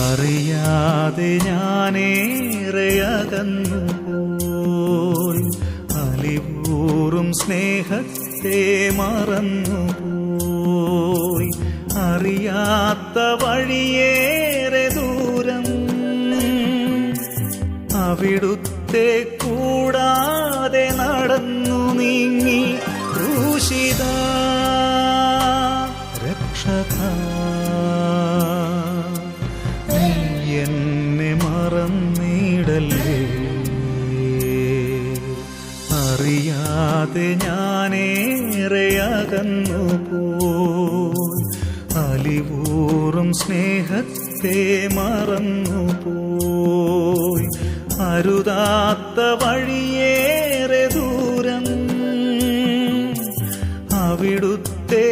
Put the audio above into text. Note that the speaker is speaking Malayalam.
അറിയാതെ ഞാനേറെ അകന്നു പോയി അലിപൂറും സ്നേഹത്തെ മറന്നു പോയി അറിയാത്ത വഴിയേറെ ദൂരം അവിടുത്തെ കൂടാതെ നടന്നു നീങ്ങി ക്രൂശിത രക്ഷക മറന്നിടല്ലേ അറിയാതെ ഞാനേറെ അകന്നു പോയി അലിവൂറും സ്നേഹത്തെ മറന്നു പോയി അരുതാത്ത വഴിയേറെ ദൂരം അവിടുത്തെ